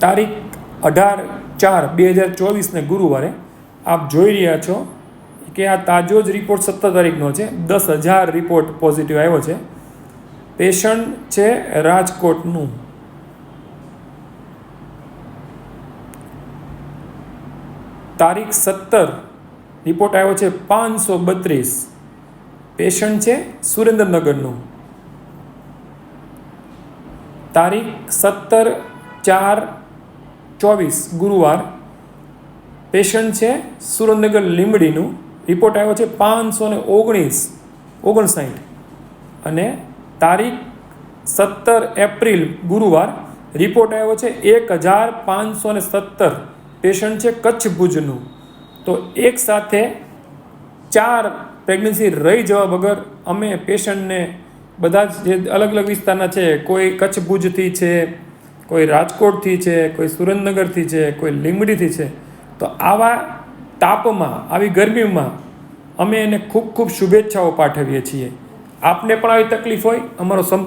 તારીખ અઢાર ચાર બે હજાર ચોવીસને ગુરુવારે આપ જોઈ રહ્યા છો કે આ તાજો જ રિપોર્ટ સત્તર તારીખનો છે. દસ હજાર રિપોર્ટ પોઝિટિવ આવ્યો છે. પેશન્ટ છે રાજકોટનું. તારીખ સત્તર રિપોર્ટ આવ્યો છે પાંચસો બત્રીસ. પેશન્ટ છે સુરેન્દ્રનગરનું. તારીખ સત્તર ચાર ચોવીસ ગુરુવાર. પેશન્ટ છે સુરેન્દ્રનગર લીંબડીનું. રિપોર્ટ આવ્યો છે પાંચસો ને ઓગણીસ, ઓગણસાઠ. અને તારીખ સત્તર એપ્રિલ ગુરુવાર. રિપોર્ટ આવ્યો છે એક હજાર પાંચસો ને સત્તર. પેશન્ટ છે કચ્છ ભુજનું. તો એક સાથે ચાર પ્રેગ્નન્સી રહી જવા વગર અમે પેશન્ટને બધા જ જે અલગ અલગ વિસ્તારના છે, કોઈ કચ્છ ભુજથી છે કોઈ રાજકોટથી છે, કોઈ સુરેન્દ્રનગરથી છે, કોઈ લીંબડીથી છે, તો આવા તાપમાં, આવી ગરમીમાં અમે એને ખૂબ ખૂબ શુભેચ્છાઓ પાઠવીએ છીએ. આપને પણ આવી તકલીફ હોય, અમારો સંપર્ક